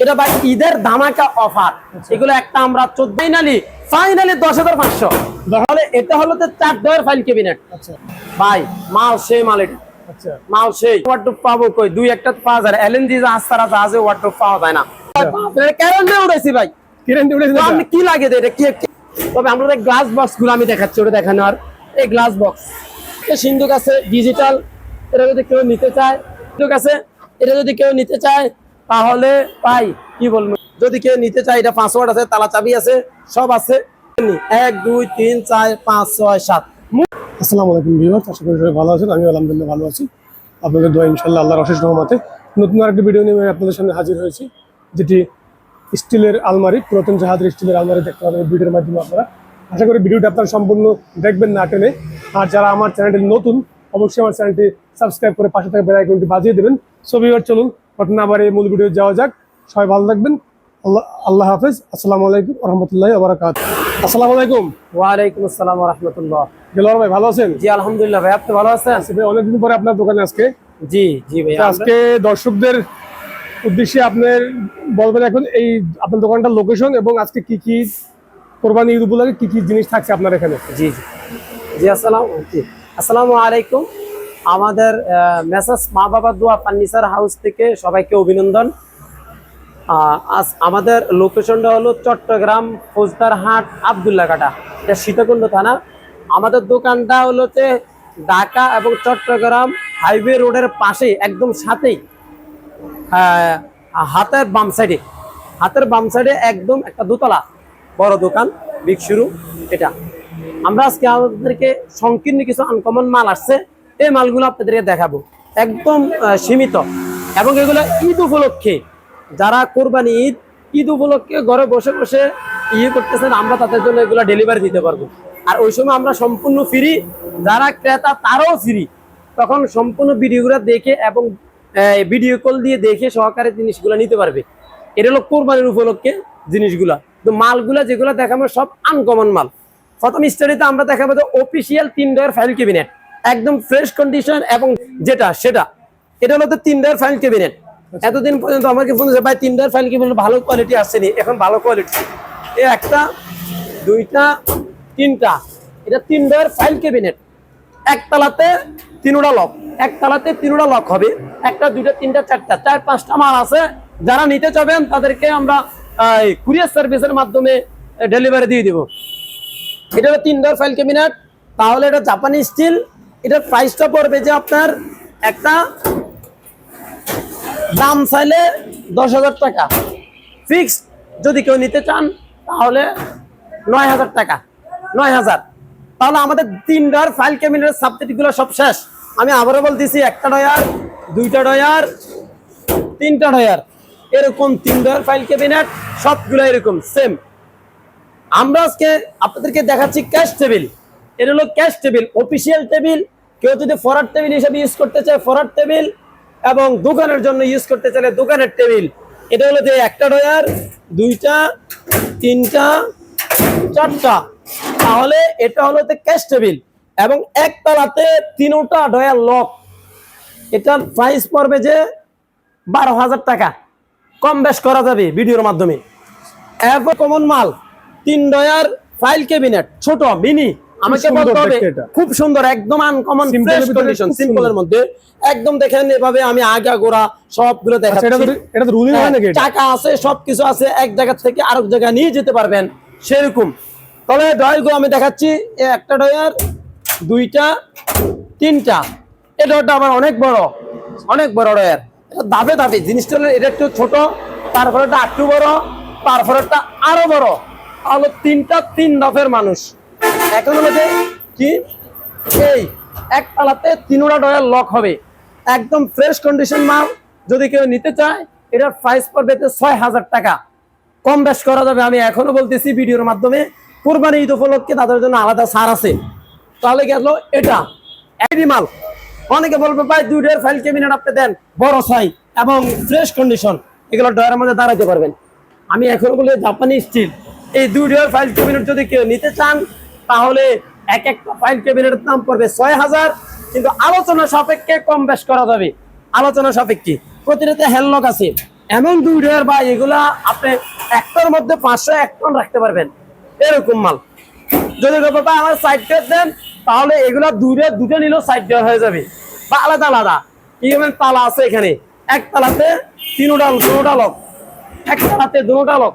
এটা ভাই ঈদের ধামাকা অফার। এগুলো একটা আমরা চোদ্দ ফাইনালি ফাইনালি দশ হাজার পাঁচশো। তাহলে এটা হলো তো চার ডয়ের ফাইল ক্যাবিনেট আচ্ছা। ভাই মাল সেই মাল এটা। আচ্ছা। মাল সেই। ওয়ার্ডরোব পাবো কই? দুই একটা পাওয়া যায় এলএন জি আস্তারা জাহাজে ওয়ার্ডরোব পাওয়া যায় না। কেন উঠেছি ভাই। কিরেন্টি উঠেছে তো আপনি কি লাগে এটা? কি কি- তবে আমরা গ্লাস বক্সগুলো আমি দেখাচ্ছি ওটা দেখানো আর। এই গ্লাস বক্স সিন্ধুক আছে ডিজিটাল এটা যদি কেউ নিতে চায় সিন্ধুক আছে এটা যদি কেউ নিতে চায় তাহলে পাই। কি বলব? যদি কেউ নিতে চায়, এটা পাসওয়ার্ড আছে, তালা চাবি আছে, সব আছে। এক, দুই, তিন, চার, পাঁচ, ছয়, সাত। আসসালামু আলাইকুম, ভিউয়ার্স, আশা করি সবাই ভালো আছেন। আমি আলহামদুলিল্লাহ ভালো আছি। আপনাদের দোয়া ইনশাল্লাহ আল্লাহর অশেষ রহমতে নতুন আরেকটি ভিডিও নিয়ে আপনাদের সামনে হাজির হয়েছি, যেটি স্টিলের আলমারি, পুরাতন জাহাজের স্টিলের আলমারি দেখতে পাবেন ভিডিওর মাধ্যমে আপনারা। আশা করি ভিডিওটা আপনারা সম্পূর্ণ দেখবেন না টেনে। আর যারা আমার চ্যানেলটি নতুন, অবশ্যই আমার চ্যানেলটি সাবস্ক্রাইব করে পাশে থাকা বেল আইকনটি বাজিয়ে দেবেন। সো ভিউয়ার চলুন ঘটনা আবার এই মূল ভিডিও যাওয়া যাক। সবাই ভালো থাকবেন। আল্লাহ আল্লাহ হাফেজ। আসসালামু আলাইকুম রহমতুল্লাহ আবরাকাত আসসালামু আলাইকুম। ওয়ালাইকুম আসসালাম রহমতুল্লাহ। গেলার ভাই ভালো আছেন? জি আলহামদুলিল্লাহ ভাই আপনি ভালো আছেন? আচ্ছা ভাই অনেকদিন পরে আপনার দোকানে আজকে। জি জি ভাই আজকে দর্শকদের উদ্দেশ্যে আপনার বলবেন এখন এই আপনার দোকানটার লোকেশন এবং আজকে কি কি কোরবানি ঈদ উপলক্ষে কি কি জিনিস থাকছে আপনার এখানে? জি জি। জি আসসালাম আসসালামু আলাইকুম। আমাদের মেসাস মা বাবা দোয়া ফার্নিচার হাউস থেকে সবাইকে অভিনন্দন। আজ আমাদের লোকেশনটা হলো চট্টগ্রাম ফৌজদারহাট আবদুল্লা কাটা এটা সীতাকুণ্ড থানা। আমাদের দোকানটা হলো যে ঢাকা এবং চট্টগ্রাম হাইওয়ে রোডের পাশে একদম সাথেই। হাতের বাম সাইডে, হাতের বাম সাইডে একদম একটা দোতলা, বড় দোকান, বিগ শুরু, এটা। আমরা আজকে আমাদেরকে সংকীর্ণ কিছু আনকমন মাল আসছে। এই মালগুলো আপনাদেরকে দেখাবো। একদম সীমিত। এবং এগুলো ঈদ উপলক্ষে, যারা কোরবানি ঈদ ঈদ উপলক্ষে ঘরে বসে বসে ইয়ে করতেছেন, আমরা তাদের জন্য এগুলো ডেলিভারি দিতে পারব। আর ওই সময় আমরা সম্পূর্ণ ফ্রি যারা ক্রেতা তারাও ফ্রি তখন সম্পূর্ণ ভিডিওগুলো দেখে এবং ভিডিও কল দিয়ে দেখে সহকারে জিনিসগুলো নিতে পারবে। এটা হলো কোরবানির উপলক্ষে জিনিসগুলা। তো মালগুলা যেগুলো দেখাবো, সব আনকমন মাল। প্রথম স্টাডিতে আমরা দেখাবো যে অফিসিয়াল তিন ডয়ের ফাইল ক্যাবিনেট একদম ফ্রেশ কন্ডিশন এবং যেটা সেটা। এটা হলো তো তিন ডয়ের ফাইল ক্যাবিনেট এতদিন পর্যন্ত আমাকে ফোন ভাই তিন ডয়ের ফাইল ক্যাবিনেট ভালো কোয়ালিটি আসেনি এখন ভালো কোয়ালিটি এই একটা দুইটা তিনটা। এটা তিন ডয়ের ফাইল ক্যাবিনেট একতলাতে তিনোটা লক একতলাতে তিনোটা লক হবে। একটা দুইটা তিনটা চারটা। চার পাঁচটা মাল আছে। যারা নিতে চাবেন তাদেরকে আমরা কুরিয়ার সার্ভিসের মাধ্যমে ডেলিভারি দিয়ে দিব। এটা হলো তিন ডোর ফাইল ক্যাবিনেট তাহলে এটা জাপানি স্টিল এটার প্রাইসটা পড়বে যে আপনার একটা দাম চাইলে দশ হাজার টাকা। ফিক্স যদি কেউ নিতে চান, তাহলে নয় হাজার টাকা, নয় হাজার। তাহলে আমাদের তিন ডয়ার ফাইল ক্যাবিনেটের সাবজেক্টগুলো সব শেষ। আমি আবারও বলতেছি, একটা ডয়ার, দুইটা ডয়ার, তিনটা ডয়ার। এরকম তিন ডয়ার ফাইল ক্যাবিনেট সবগুলো এরকম সেম আমরা আজকে আপনাদেরকে দেখাচ্ছি ক্যাশ টেবিল এটা হলো ক্যাশ টেবিল অফিসিয়াল টেবিল। কেউ যদি ফরার টেবিল হিসেবে ইউজ করতে চায়, ফরার টেবিল এবং দোকানের জন্য ইউজ করতে চাইলে দোকানের টেবিল। এটা হলো যে একটা ডয়ার দুইটা, তিনটা, চারটা। তাহলে এটা হলো যে ক্যাশ টেবিল এবং একতলাতে তিনোটা ডয়ার লক। এটার প্রাইস পড়বে যে বারো হাজার টাকা। কম বেশ করা যাবে ভিডিওর মাধ্যমে। এরপর কমন মাল, তিন ডয়ার ফাইল ক্যাবিনেট ছোট মিনি আমাকে বলতে হবে। খুব সুন্দর একদম আনকমন ফ্রেশ কন্ডিশন সিম্পলের মধ্যে। একদম দেখেন এভাবে আমি আগা গোড়া সবগুলো আচ্ছা এটা দেখাচ্ছি। এটা তো রুলিং হয় নাকি টাকা আছে সবকিছু আছে এক জায়গা থেকে আরেক জায়গায় নিয়ে যেতে পারবেন সেরকম। তবে ডয়ারগুলো আমি দেখাচ্ছি একটা ডয়ার দুইটা তিনটা। এই ডয়ারটা আমার অনেক বড় অনেক বড় ডয়ার এটা ধাপে ধাপে জিনিসটা এটা একটু ছোট তারপরে একটা একটু বড় তারপরে একটা আরও বড়। তাহলে তিনটা তিন ধাপের মানুষ। এখন কি? এই তিনোটা ডয়ার লক হবে। একদম ফ্রেশ কন্ডিশন মাল, যদি কেউ নিতে চায় ছয় হাজার টাকা। কম বেশ করা যাবে, আমি এখনও বলতেছি ভিডিওর মাধ্যমে। কোরবানি ঈদ উপলক্ষে তাদের জন্য আলাদা ছাড় আছে। তাহলে গেল এটা। মাল, অনেকে বলবে, ভাই দুইটার ফাইল ক্যাবিনেট আপনি? দেন, বড় সাই এবং ফ্রেশ কন্ডিশন এগুলো ডয়ারের মধ্যে দাঁড়াতে পারবেন। আমি এখন বলি জাপানি স্টিল এই দুইটার ফাইল ক্যাবিনেট যদি কেউ নিতে চান তাহলে এক একটা ফাইল ক্যাবিনেটের দাম পড়বে ছয় হাজার। কিন্তু আলোচনা সাপেক্ষে কম বেশ করা যাবে। আলোচনা সাপেক্ষে। প্রতিটাতে হ্যান্ডলক আছে। এমন দুই ডয়ার বা এগুলা আপনি একটার মধ্যে পাঁচশো এক টন রাখতে পারবেন। এরকম মাল। যদি আমার সাইড ডয়ার দেন, তাহলে এগুলা দুইটা দুটো নিলেও সাইড ডয়ার হয়ে যাবে। বা আলাদা আলাদা। ইভেন তালা আছে এখানে? এক তালাতে তিনোটা, দুটা লোক এক তালাতে দুটা লোক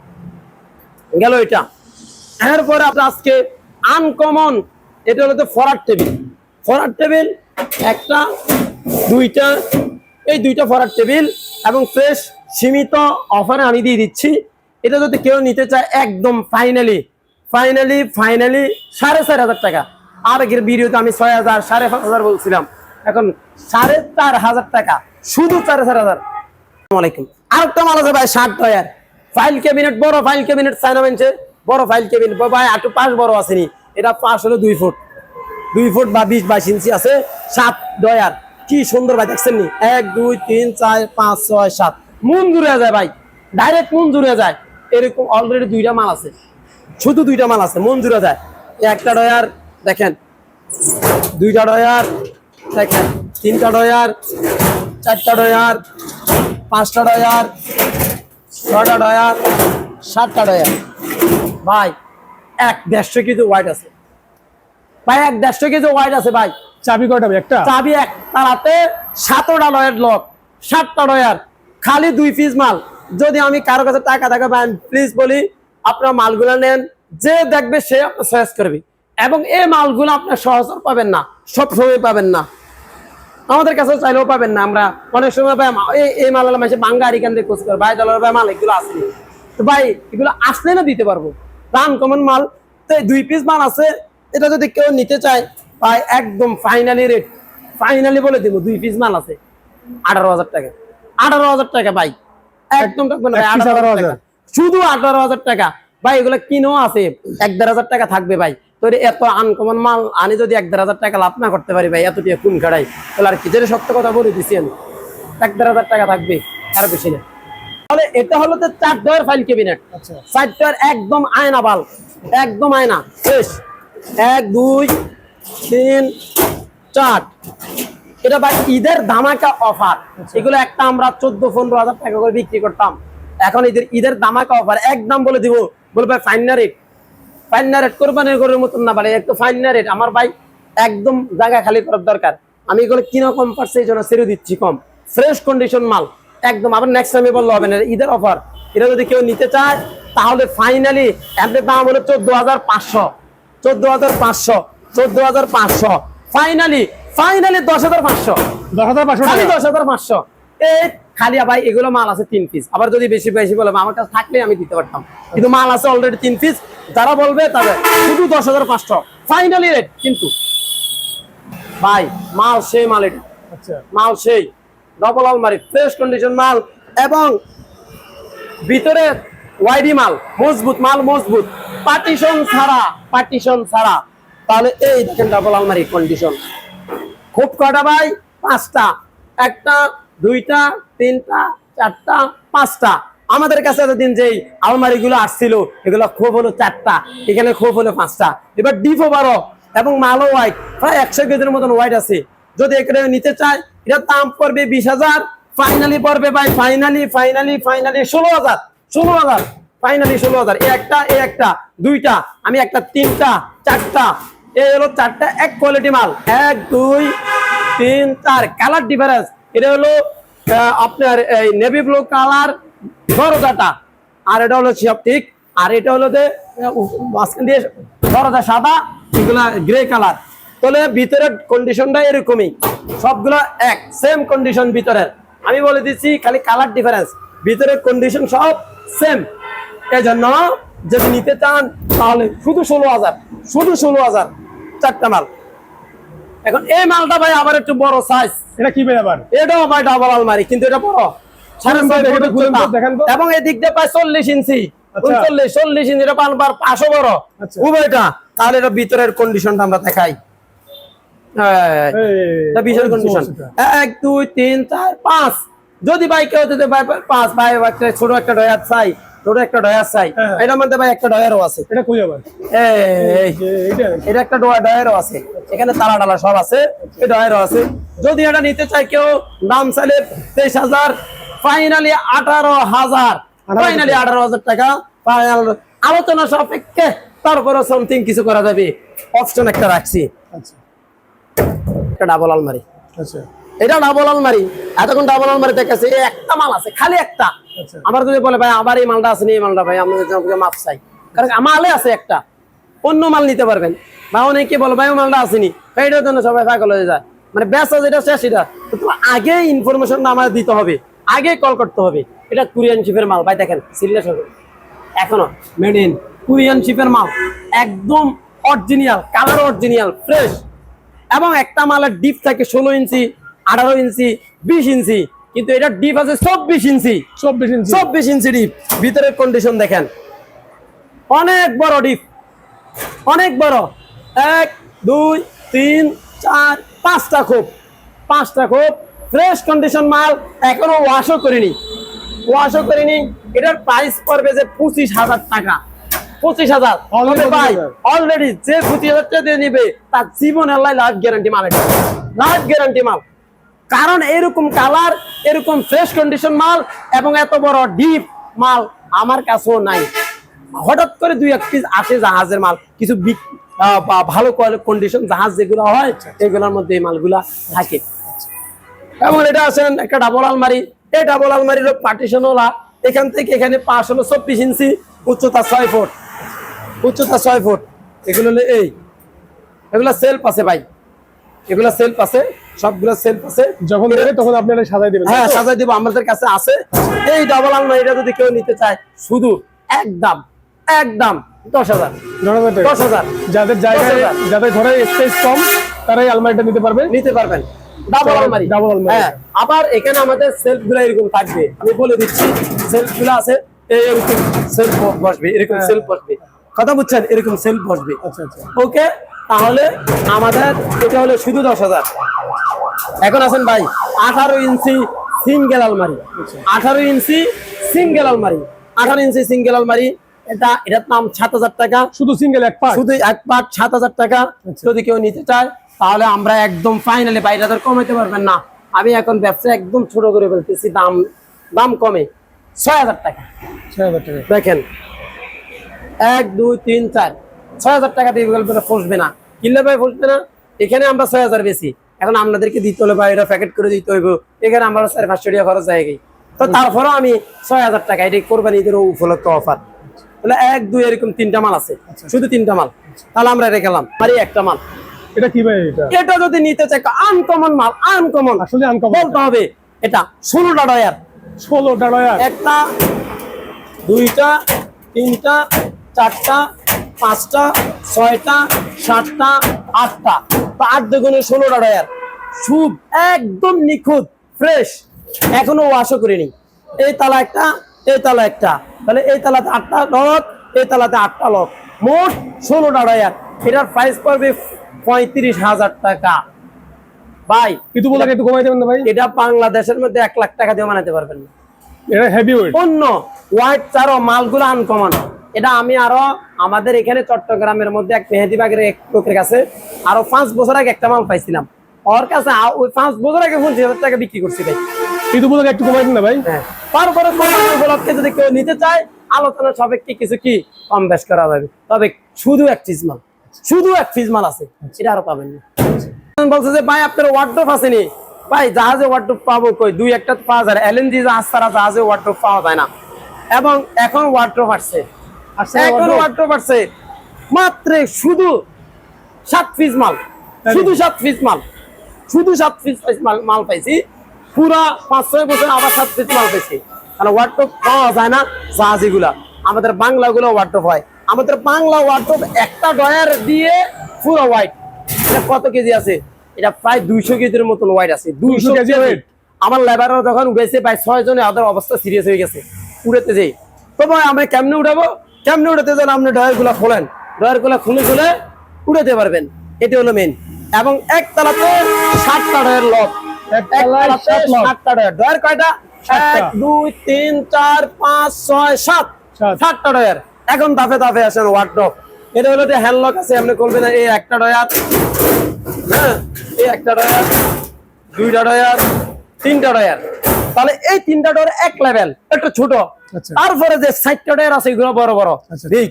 গেল এটা। এরপরে আপনার আজকে আনকমন, এটা হলো তো ফরার টেবিল। ফরার টেবিল, একটা, দুইটা, এই দুইটা ফরার টেবিল এবং ফ্রেশ, সীমিত অফারে আমি দিয়ে দিচ্ছি। এটা যদি কেউ নিতে চায়, একদম ফাইনালি ফাইনালি ফাইনালি সাড়ে চার হাজার টাকা। আর আগের ভিডিওতে আমি ছয় হাজার, সাড়ে পাঁচ হাজার বলছিলাম। এখন সাড়ে চার হাজার টাকা, শুধু সাড়ে চার হাজার। আরেকটা মাল আছে ভাই, ষাট ফাইল ক্যাবিনেট, বড় ফাইল ক্যাবিনেট, চায়না মানছে বড় ফাইল কেবিন ভাই আটু পাঁচ বড় আসেনি এটা পাঁচ হলো দুই ফুট। দুই ফুট বা বিশ বাইশ ইঞ্চি আছে, সাত ডয়ার। কি সুন্দর ভাই, দেখছেন নি? এক, দুই, তিন, চার, পাঁচ, ছয়, সাত। মন জুড়ে যায় ভাই ডাইরেক্ট মন জুড়ে যায়। এরকম অলরেডি দুইটা মাল আছে। শুধু দুইটা মাল আছে, মন জুড়ে যায়। একটা ডয়ার, দেখেন। দুইটা ডয়ার, দেখেন। তিনটা ডয়ার, চারটা ডয়ার, পাঁচটা ডয়ার ছটা ডয়ার, সাতটা ডয়ার। ভাই এক দেড়শো কেজি ওয়াইট আছে। ভাই এক দেড়শো কেজি ওয়াইট আছে ভাই। চাবি কয়টা ভাই? একটা? চাবি এক তারাতে সাতটা ডয়ার লক সাতটা ডয়ার খালি দুই পিস মাল। যদি আমি কারও কাছে টাকা টাকা পাই প্লিজ বলি আপনার মালগুলো নেন যে দেখবে সে আপনার চয়েস করবে। এবং এই মালগুলো আপনার সহজে পাবেন না সব সময় পাবেন না। আমাদের কাছে চাইলেও পাবেন না আমরা অনেক সময় আমা- এই মাল মাসে বাঙ্গা আরিকান দিয়ে কোচ করে ভাই ডলার ভাই মাল এগুলো আসেনি। তো ভাই এগুলো আসলে না দিতে পারব? দাম কমন মাল? তো দুই পিস মাল আছে এটা যদি কেউ নিতে চায় ভাই একদম ফাইনালি রেট ফাইনালি বলে দিব দুই পিস মাল আছে আঠারো হাজার টাকা। আঠারো হাজার টাকা ভাই একদম থাকবে না ভাই, এক piece 18,000 18,000 টাকা। শুধু আঠারো হাজার টাকা। ভাই এগুলো কিনো আছে এক দেড় হাজার টাকা থাকবে ভাই। তো এত আনকমন মাল আনি যদি এক দেড় হাজার টাকা লাভ না করতে পারি ভাই এত টাকা কোন খাড়াই তাহলে আর কি? যেটা সত্য কথা বলে দিছি আমি এক দেড় হাজার টাকা থাকবে আর বেশি না। তাহলে এটা হলো তো চার ডয়ের ফাইল ক্যাবিনেট। আচ্ছা। চার ডয়ের একদম আয়না বাল একদম আয়না। শেষ এক দুই তিন চার। এটা ভাই ঈদের ধামাকা অফার। এগুলো একটা আমরা চোদ্দ পনেরো হাজার টাকা করে বিক্রি করতাম। এখন ঈদের ঈদের ধামাকা অফার একদম বলে দিব। বলবে ভাই ফাইন রেট ফাইন রেট কোরবানির গরুর মতন না বাড়ে? একটু ফাইন রেট আমার ভাই একদম জায়গা খালি করার দরকার। আমি এগুলো কিনা কম পারছে এই জন্য ছেড়ে দিচ্ছি কম। ফ্রেশ কন্ডিশন মাল। একদম আবার নেক্সট টাইমে বললে হবে না। ঈদের অফার এটা যদি কেউ নিতে চায় তাহলে ফাইনালি এদের দাম হলো চোদ্দ হাজার পাঁচশো। চোদ্দ হাজার পাঁচশো চোদ্দ হাজার পাঁচশো। ফাইনালি ফাইনালি দশ হাজার পাঁচশো। দশ হাজার পাঁচশো খালি দশ হাজার পাঁচশো। এই খালি ভাই এগুলো মাল আছে তিন পিস আবার যদি বেশি বেশি বলে আমার কাছে থাকলে আমি দিতে পারতাম। কিন্তু মাল আছে অলরেডি তিন পিস যারা বলবে তাদের শুধু দশ হাজার পাঁচশো। ফাইনালি রেট কিন্তু। ভাই মাল সেই মাল এটা। আচ্ছা। মাল সেই। ডবল আলমারি ফ্রেশ কন্ডিশন মাল এবং ভিতরে ওয়াইডি মাল, মজবুত মাল, মজবুত। পার্টিশন ছাড়া পার্টিশন ছাড়া। তাহলে এই দেখেন ডাবল আলমারি কন্ডিশন খুব কটা ভাই? পাঁচটা। একটা, দুইটা, তিনটা, চারটা, পাঁচটা। আমাদের কাছে এতদিন যেই আলমারি গুলো আসছিল, এগুলো খুব হলো চারটা। এখানে খুব হলো পাঁচটা। এবার ডিপও বারো এবং মালও হোয়াইট প্রায় একশো কেজির মতন হোয়াইট আছে। যদি এখানে নিতে চায় এটার দাম পড়বে বিশ হাজার ফাইনালি পড়বে ভাই ফাইনালি ফাইনালি ফাইনালি ষোলো হাজার ষোলো হাজার ফাইনালি ষোলো হাজার। একটা, এ একটা, দুইটা, আমি একটা, তিনটা, চারটা। এই হলো চারটা, এক কোয়ালিটি মাল। এক, দুই, তিন, চার কালার ডিফারেন্স এটা হলো আপনার এই নেভি ব্লু কালার দরজাটা। আর এটা হলো সিয়াপটিক আর এটা হলো যে মাঝখান দিয়ে দরজা সাদা, এগুলা গ্রে কালার তাহলে ভিতরের কন্ডিশনটা এরকমই। সবগুলো এক সেম কন্ডিশন ভিতরের। আমি বলে দিচ্ছি খালি কালার ডিফারেন্স ভিতরের কন্ডিশন সব সেম এই জন্য যদি নিতে চান তাহলে শুধু ষোলো হাজার শুধু ষোলো হাজার চারটা মাল। এখন এই মালটা ভাই আবার একটু বড় সাইজ এটা কি ভাই আবার? এটাও ভাই ডাবল আলমারি কিন্তু এটা বড়। এবং এই দিকটা প্রায় চল্লিশ ইঞ্চি। আচ্ছা। উনচল্লিশ চল্লিশ ইঞ্চি এটা পান পাঁচশো বড়। আচ্ছা। উভয়টা। তাহলে এটা ভিতরের কন্ডিশনটা আমরা দেখাই। কন্ডিশন এক দুই তিন চার পাঁচ। যদি ভাই কেউ যদি পাঁচ ভাই একটা ছোট একটা ডয়ার চাই ছোট একটা ডয়ার চাই হ্যাঁ। এটার মধ্যে ভাই একটা ডয়ারও আছে। এটা কই আবার? একটা ডয়ারও আছে। এখানে তালা সব আছে এই ডয়ারও আছে। যদি এটা নিতে চায় কেউ দাম চাইলে তেইশ হাজার ফাইনালি আঠারো হাজার। ফাইনালি আঠারো হাজার টাকা ফাইনাল আলোচনা সাপেক্ষে তারপরে সামথিং কিছু করা যাবে। অপশন একটা রাখছি। আচ্ছা। একটা ডাবল আলমারি। আচ্ছা। এটা ডাবল আলমারি। এতক্ষণ ডাবল আলমারি দেখাচ্ছে এই একটা মাল আছে খালি একটা। আচ্ছা। আমার যদি বলে ভাই এই মালটা আছে না এই মালটা ভাই আমাদের মাপ চাই। কারণ মালে আছে একটা। অন্য মাল নিতে পারবেন। বা অনেকে বলে ভাই মালটা আসেনি। জন্য সবাই পাগল হয়ে যায়। মানে ব্যবসা যেটা শেষ সেটা তো তোমার আগে ইনফরমেশনটা আমার দিতে হবে। আগে কল করতে হবে। এটা কোরিয়ান শিপের মাল। ভাই দেখেন সিরিয়াস হবে এখনও মেড ইন কোরিয়ান শিপের মাল। একদম অরিজিনাল কালার অরিজিনাল ফ্রেশ এবং একটা মালের ডিপ থাকে ষোলো ইঞ্চি আঠারো ইঞ্চি বিশ ইঞ্চি। কিন্তু এটা ডিপ আছে চব্বিশ ইঞ্চি। চব্বিশ ইঞ্চি। চব্বিশ ইঞ্চি ডিপ ভিতরের কন্ডিশন দেখেন। অনেক বড় ডিপ অনেক বড়। এক দুই তিন চার পাঁচটা খোপ। পাঁচটা খোপ। ফ্রেশ কন্ডিশন মাল এখনও ওয়াশও করিনি। ওয়াশও করিনি। এটার প্রাইস পড়বে যে পঁচিশ হাজার টাকা। পঁচিশ হাজার। ভাই অলরেডি যে পঁচিশ হাজার। টাকা দিয়ে নিবে তার জীবন আল্লাহ লাইফ গ্যারান্টি মাল এটা। লাইফ গ্যারান্টি মাল। কারণ এরকম কালার এরকম ফ্রেশ কন্ডিশন মাল এবং এত বড় ডিপ মাল আমার কাছেও নাই। হঠাৎ করে দুই এক পিস আসে জাহাজের মাল। কিছু ভালো কন্ডিশন জাহাজ যেগুলো হয় এগুলোর মধ্যে এই মালগুলা থাকে। এবং এটা আছেন একটা ডাবল আলমারি। এই ডাবল আলমারির পার্টিশন ওলা এখান থেকে এখানে পাশ হলো চব্বিশ ইঞ্চি উচ্চতা ছয় ফুট উচ্চতা ছয় ফুট। এগুলো হলো এই। এগুলা সেলফ আছে ভাই। এগুলা সেলফ আছে সবগুলো সেলফ আছে। যখন দেবে তখন আপনারা সাজাই দেবেন হ্যাঁ সাজাই দিব আমাদের কাছে আছে। এই ডাবল আলমারিটা যদি কেউ নিতে চায় শুধু একদম একদম দশ হাজার। দশ হাজার যাদের জায়গায় যাদের ঘরে স্পেস কম তারাই আলমারিটা নিতে পারবে। নিতে পারবেন। ডাবল আলমারি। আলমারি। হ্যাঁ আবার এখানে আমাদের সেলফগুলো এরকম থাকবে। আমি বলে দিচ্ছি সেলফগুলো আছে এরকম সেলফ বসবে এরকম হ্যাঁ। সেলফ বসবে। কথা বুঝছেন? এরকম সেলফ বসবে। আচ্ছা আচ্ছা। ওকে তাহলে আমাদের এটা হলো শুধু দশ হাজার। এখন আছেন ভাই আঠারো ইঞ্চি সিঙ্গেল আলমারি। আঠারো ইঞ্চি সিঙ্গেল আলমারি। আঠারো ইঞ্চি সিঙ্গেল আলমারি এটা এটার দাম সাত হাজার টাকা। শুধু সিঙ্গেল এক পাট শুধু এক পাট সাত হাজার টাকা। আচ্ছা। যদি কেউ নিতে চায় তাহলে আমরা একদম ফাইনালি বাইরে হাজার কমাইতে পারবেন না। আমি এখন ব্যবসা একদম ছোট করে ফেলতেছি দাম দাম কমে ছয় হাজার টাকা। ছয় হাজার টাকা। দেখেন এক দুই তিন চার। ছয় হাজার টাকা দিয়ে গল্পটা ফসবে না। কিনলে ভাই ফসবে না। এখানে আমরা ছয় হাজার বেশি। এখন আপনাদেরকে দিতে হলে ভাই এটা প্যাকেট করে দিতে হইব। এখানে আমরা সাড়ে পাঁচশো টাকা খরচ যায় গেই তো তারপরেও আমি ছয় হাজার টাকা এটি কোরবানি ঈদের উপলক্ষে অফার তাহলে এক দুই এরকম তিনটা মাল আছে। শুধু তিনটা মাল। তাহলে আমরা গেলাম আর একটা মাল। এটা কি ভাই এটা? এটা যদি নিতে চাই আনকমন মাল আনকমন আসলে আনকমন বলতে হবে এটা ষোলোটা ডয়ার ষোলোটা রয়ার একটা দুইটা তিনটা চারটা পাঁচটা ছয়টা সাতটা আটটা। আট দুগুণে ষোলোটা ডয়ার সুপ একদম নিখুঁত ফ্রেশ। এখনও ওয়াশও করিনি। এই তালা একটা এই তালা একটা। তাহলে এই তালাতে আটটা লক এই তালাতে আটটা লক। মোট ষোলোটা ডয়ার এটার প্রাইস পড়বে পঁয়ত্রিশ হাজার টাকা। ভাই কিন্তু বলে একটু কমাই দেবেন না ভাই? এটা বাংলাদেশের মধ্যে এক লাখ টাকা দিয়ে বানাতে পারবেন না। এটা হেভি ওয়েট অন্য হোয়াইট চারো মালগুলো আনকমন এটা আমি আরও আমাদের এখানে চট্টগ্রামের মধ্যে এক মেহেদিবাগের এক লোকের কাছে আরও পাঁচ বছর আগে একটা মাল পাইছিলাম। ওর কাছে ওই পাঁচ বছর আগে পঞ্চাশ হাজার টাকা বিক্রি করছি ভাই। বলে একটু কমাই না ভাই। হ্যাঁ। তারপরে উপলক্ষে যদি কেউ নিতে চায় আলোচনা সাপেক্ষে কিছু কি কম বেশ করা যাবে। তবে শুধু এক পিস মাল। শুধু এক পিস মাল আছে। এটা আরও পাবেন না। বলছে যে ভাই আপনার ওয়ার্ড্রোপ আসেনি। ভাই জাহাজে ওয়ার্ড্রোপ পাবো কই? দুই একটা পাওয়া যায় এলএনজি জাহাজ ছাড়া জাহাজে ওয়ার্ড্রোপ পাওয়া যায় না। এবং এখন ওয়ার্ড্রোপ আসছে। এখন? ওয়ার্ড্রোপ আসছে মাত্র শুধু সাত পিস মাল। শুধু সাত পিস মাল। শুধু সাত পিস মাল মাল পাইছি। পুরা পাঁচ ছয় বছর আবার সাত পিস মাল পাইছি। কারণ ওয়ার্ড্রোপ পাওয়া যায় না জাহাজিগুলা আমাদের বাংলা গুলো ওয়ার্ড্রোপ হয়। আমাদের বাংলা ওয়ার্ড্রোপ একটা ডয়ার দিয়ে পুরো হোয়াইট এটা কত কেজি আছে? এটা প্রায় দুইশো কেজির মতন ওয়াইট আছে। দুইশো কেজি ওয়েট আমার লেবাররা যখন উঠেছে প্রায় ছয় জনে ওদের অবস্থা সিরিয়াস হয়ে গেছে। উড়েতে যাই। তো ভাই আমরা কেমনে উঠাবো কেমনে উঠাতে গেলে আপনি ডয়ারগুলা খোলেন। ডয়ারগুলা খুলে খুলে উড়াতে পারবেন। এটি হলো মেন এবং এক তালাতে সাতটা ডয়ার লক। সাতটা ডয়ার কয়টা? এক দুই তিন চার পাঁচ ছয় সাত। সাত। সাতটা ডয়ার এখন দাফে দাফে আসেন ওয়ার্ড্রপ এটা হলো যে হ্যান্ড লক আছে আপনি করবেন এই একটা ডয়ার হ্যাঁ এই একটা ডয়ার দুইটা ডয়ার তিনটা ডয়ার তাহলে এই তিনটা ডোর এক লেভেল একটা ছোট আচ্ছা। তারপরে যে সাইডটা ডয়ার আছে এগুলো বড় বড় আচ্ছা। ঠিক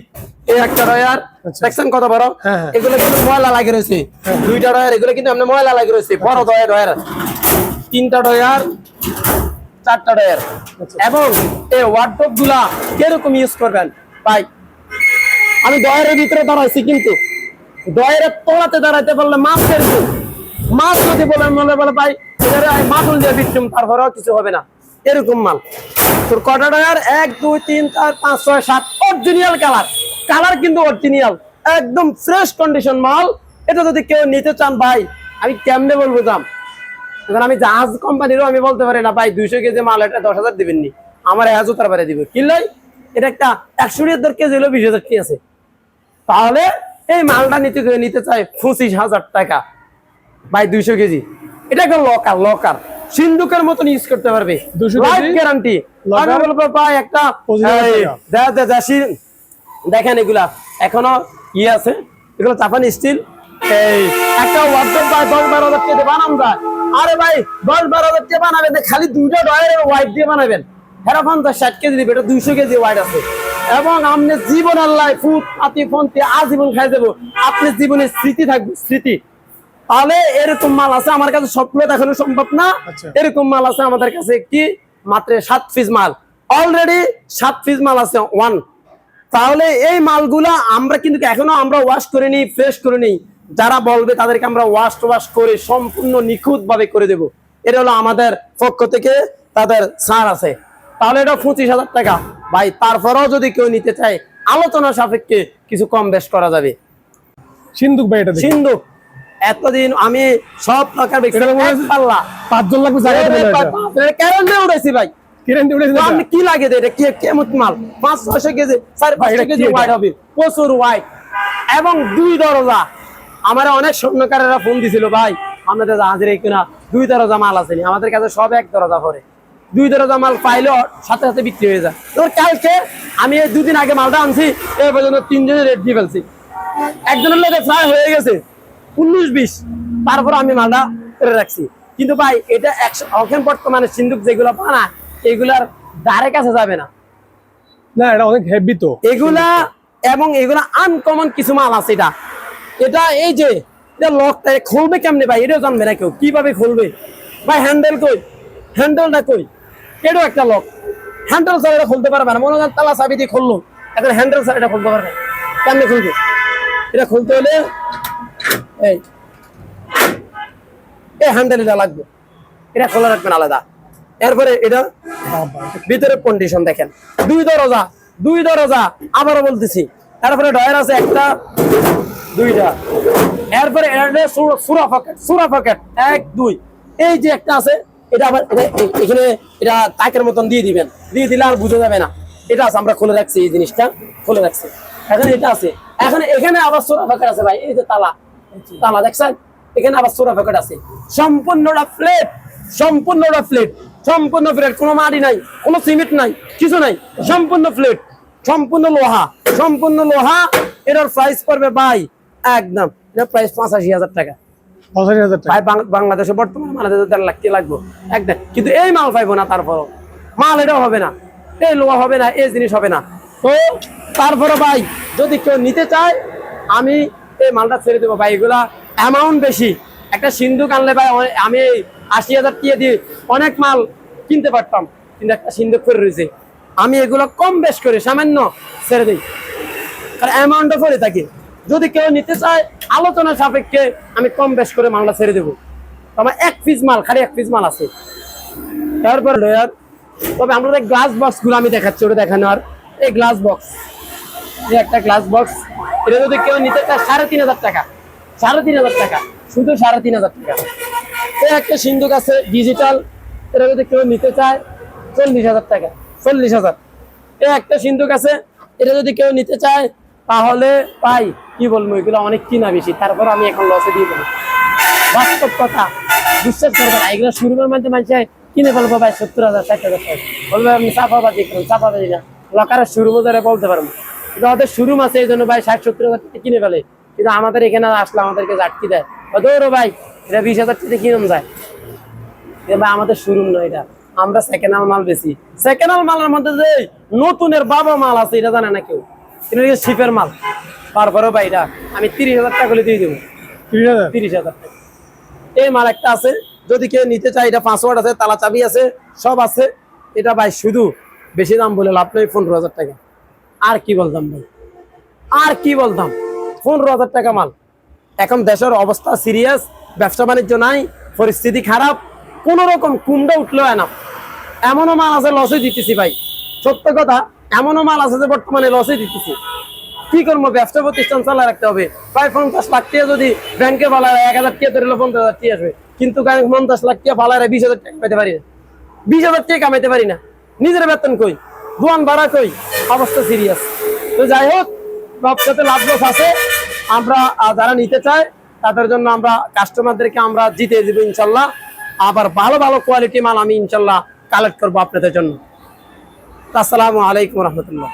এই একটা ডয়ার আচ্ছা। দেখছেন কত বড় হ্যাঁ, হ্যাঁ। এগুলো কিন্তু ময়লা লাগে রয়েছে দুইটা ডয়ার এগুলো কিন্তু এমনি ময়লা লাগে রয়েছে বড় ডয়ার ডয়ার তিনটা ডয়ার চারটা ডয়ার আচ্ছা। এবং এই ওয়ার্ডরোবগুলা কীরকম ইউজ করবেন ভাই আমি ডয়ারের ভিতরে দাঁড়াইছি কিন্তু ডয়ারের তলাতে দাঁড়াইতে পারলে মাছ ফেলব মাছ যদি বলে মনে বলে ভাই আমি দিয়ে বিচ্ছুম তারপরেও কিছু হবে না। এরকম মাল। তোর কটা ডয়ার এক, দুই, তিন, চার, পাঁচ, ছয়, সাত অরিজিনাল কালার কালার কিন্তু অরিজিনাল একদম ফ্রেশ কন্ডিশন মাল। এটা যদি কেউ নিতে চান, ভাই, আমি কেমনে বলব দাম? এখন আমি জাহাজ কোম্পানিরও আমি বলতে পারি না, ভাই, দুইশো কেজি মাল, এটা দশ হাজার দিবেন নি আমার এক হাজার পারে দিবে। কিনলাই এটা একটা একশো দর কেজি হলো বিশ হাজার কি আছে? তাহলে এই মালটা নিতে নিতে চাই পঁচিশ হাজার টাকা। ভাই, দুইশো কেজি। এটা একটা লকার লকার সিন্ধুকের মতন ইউজ করতে পারবে। 200 লাইফ গ্যারান্টি ভাই একটা 25,000 এই, টাকা। দে- দে- দেশি। দেখেন এগুলা। এখনও ই আছে। এগুলো জাপানি স্টিল এই একটা ওয়ার্ডরোব দশ বারো হাজার টাকা দিয়ে যায়। আরে ভাই দশ বারো হাজার টাকা বানাবেন খালি দুইটা ডয়ের দিয়ে বানাবেন। হেরা পঞ্চাশ ষাট কেজি দিবে এটা দুইশো কেজি আছে। এবং আপনি জীবন আল্লাহ ফুট ফন্তি আজীবন খাই দেবো আপনি জীবনের স্মৃতি থাকবে স্মৃতি। তাহলে এরকম মাল আছে আমার কাছে সবগুলো দেখানো সম্ভব না। আচ্ছা। এরকম মাল আছে আমাদের কাছে কি? মাত্র সাত পিস মাল। অলরেডি সাত পিস মাল আছে ওয়ান তাহলে এই মালগুলা আমরা কিন্তু এখনও আমরা ওয়াশ করে নিই ফ্রেশ করে নিই যারা বলবে তাদেরকে আমরা ওয়াশ ওয়াশ করে সম্পূর্ণ নিখুঁত ভাবে করে দেব। এটা হলো আমাদের পক্ষ থেকে তাদের ছাড় আছে। তাহলে এটা পঁচিশ হাজার টাকা। ভাই তারপরেও যদি কেউ নিতে চায় আলোচনা সাপেক্ষে কিছু কম বেশ করা যাবে। সিন্ধুক ভাই এটা দেখি। সিন্ধু এতদিন আমি সব প্রকার পাল্লা। পাঁচজন লাগবে উঠেছি ভাই। কি লাগে এটা কি কেমন মাল? পাঁচ ছয়শো কেজি চার পাঁচশো কেজি হবে। প্রচুর এবং দুই দরজা। আমার অনেক স্বর্ণকারেরা ফোন দিছিল ভাই আমাদের জাহাজের কিনা? দুই দরজা মাল আছেনি আমাদের কাছে সব এক দরজা পরে দুই দরজা মাল পাইলেও সাথে সাথে বিক্রি হয়ে যায়। তোর কালকে আমি এই দুদিন আগে মালটা আনছি এই পর্যন্ত তিনজনের রেট দিয়ে ফেলছি। একজনের লোকে প্রায় হয়ে গেছে। উনিশ বিশ তারপর আমি মালটা করে রাখছি। কিন্তু ভাই এটা একশো এখন বর্তমানে সিন্ধুক যেগুলো বানা এগুলার ধারে কাছে যাবে না। না এটা অনেক হেভি তো। এগুলা এবং এগুলা আনকমন কিছু মাল আছে এটা। এটা এই যে এটা লকটা খুলবে কেমনে ভাই? এটাও জানবে না কেউ। কীভাবে খুলবে? ভাই হ্যান্ডেল কই? হ্যান্ডেলটা কই? এটাও একটা লক হ্যান্ডেল ছাড়া এটা খুলতে পারবে না। মনে হয় তালা চাবি দিয়ে খুললো। এখন হ্যান্ডেল ছাড়া এটা খুলতে পারবে। কেমনে খুলবে? এটা খুলতে হলে এই। এই হ্যান্ডেল এটা লাগবে। এটা খোলা রাখবেন আলাদা। এরপরে এটা ভিতরে কন্ডিশন দেখেন। দুই দরজা দুই দরজা, আবারও বলতেছি। তারপরে ডয়ার আছে একটা, দুইটা। এরপরে সুরা- সুরা এক, দুই। এই যে একটা আছে, এটা আবার এখানে এটা তাকের মতন দিয়ে দিবেন। দিয়ে দিলে আর বুঝে যাবে না। এটা আছে, আমরা খুলে রাখছি এই জিনিসটা। খুলে রাখছি। এখন এটা আছে। এখন এখানে আবার সুরা পকেট আছে ভাই, এই যে তালা। তালা দেখছেন? এখানে আবার সুরা পকেট আছে। সম্পূর্ণটা প্লেট সম্পূর্ণটা প্লেট সম্পূর্ণ প্লেট কোনো মাটি নাই কোনো সিমেন্ট নাই কিছু নাই সম্পূর্ণ প্লেট সম্পূর্ণ লোহা সম্পূর্ণ লোহা এটার প্রাইস পড়বে ভাই একদম এটা প্রাইস পঁচাশি হাজার টাকা। পঁচাশি হাজার টাকা। ভাই বাংলাদেশে বর্তমানে মানে দেড় লাখ কি লাগবে একদম। কিন্তু এই মাল পাইবো না তারপরও। মাল এটাও হবে না এই লোহা হবে না এই জিনিস হবে না। তো তারপরে ভাই যদি কেউ নিতে চায় আমি এই মালটা ছেড়ে দেবো ভাই, এগুলা অ্যামাউন্ট বেশি। একটা সিন্ধুক আনলে ভাই আমি আশি হাজার টাকা দিয়ে অনেক মাল কিনতে পারতাম, কিন্তু একটা সিন্ধুক করে রয়েছে। আমি এগুলো কম বেশ করে সামান্য ছেড়ে দিই। আর অ্যামাউন্টও পরে থাকি। যদি কেউ নিতে চায়, আলোচনা সাপেক্ষে আমি কম বেশ করে মালটা ছেড়ে দেবো। আমার এক পিস মাল, খালি এক পিস মাল আছে। তারপর তবে আমরা গ্লাস বক্সগুলো আমি দেখাচ্ছি, ওটা দেখানোর। এই গ্লাস বক্স একটা গ্লাস বক্স এটা যদি কেউ নিতে চায়, সাড়ে তিন হাজার টাকা। সাড়ে তিন হাজার টাকা, শুধু সাড়ে তিন হাজার টাকা। এই একটা সিন্ধুক আছে ডিজিটাল এটা যদি কেউ নিতে চায়, চল্লিশ হাজার টাকা, চল্লিশ হাজার। এই একটা সিন্ধুক আছে, এটা যদি কেউ নিতে চায়, তাহলে পাই, কি বলব, এগুলো অনেক কিনা বেশি, তারপর আমি এখন লসে দিয়ে দেবো। বাস্তব কথা, বিশ্বাস করবে না, এগুলো শুরুর মধ্যে মানুষে কিনে ফেলব ভাই, সত্তর হাজার, ষাট হাজার টাকা। বলবে আপনি চাপাবাজি করুন, চাপাবাজি না। লকারের শুরু মজারে বলতে পারব। কিন্তু ওদের শুরুম আছে এই জন্য ভাই ষাট সত্তর হাজার টাকা কিনে ফেলে। কিন্তু আমাদের এখানে আসলে আমাদেরকে জাটকি দেয়। দৌড়ো ভাই এটা বিশ হাজার টাকা কিনুন যায়? ভাই আমাদের শুরুম নয় এটা। আমরা সেকেন্ড হ্যান্ড মাল বেশি সেকেন্ড হ্যান্ড মালের মধ্যে যে নতুনের বাবা মাল আছে এটা জানে না কেউ। এটা শিপের মাল। তারপরেও ভাই এটা আমি তিরিশ হাজার টাকা করে দিয়ে দেবো। তিরিশ হাজার? তিরিশ হাজার টাকা। এই মাল একটা আছে যদি কেউ নিতে চায় এটা পাসওয়ার্ড আছে তালা চাবি আছে সব আছে। এটা ভাই শুধু বেশি দাম বলে লাভ নেই পনেরো হাজার টাকা। আর কি বলতাম ভাই? আর কি বলতাম? পনেরো হাজার টাকা মাল। এখন দেশের অবস্থা সিরিয়াস ব্যবসা বাণিজ্য নাই, পরিস্থিতি খারাপ, কোন রকম কুমড়া উঠল না। এমনও মাল আছে লসে দিতেছি ভাই। সত্য কথা, এমনও মাল আছে যে বর্তমানে লসে দিতেছি। কি করব, ব্যবসা প্রতিষ্ঠান চালা রাখতে হবে। প্রায় পঞ্চাশ লাখ টাকা যদি ব্যাংকে ফালায় এক হাজার টাকা ধরলে পঞ্চাশ হাজার টাকা আসবে। কিন্তু পঞ্চাশ লাখ টাকা ফালায় বিশ হাজার টাকা পেতে পারি না। বিশ হাজার টাকা কামাইতে পারি না। নিজের বেতন কই? দোয়ান ভাড়া কই অবস্থা সিরিয়াস তো যাই হোক ব্যবসাতে লাভ আছে। আমরা যারা নিতে চায়, তাদের জন্য আমরা কাস্টমারদেরকে আমরা জিতে দেবো ইনশাল্লাহ। আবার ভালো ভালো কোয়ালিটি মাল আমি ইনশাল্লাহ কালেক্ট করব আপনাদের জন্য। আসসালামু আলাইকুম রহমতুল্লাহ।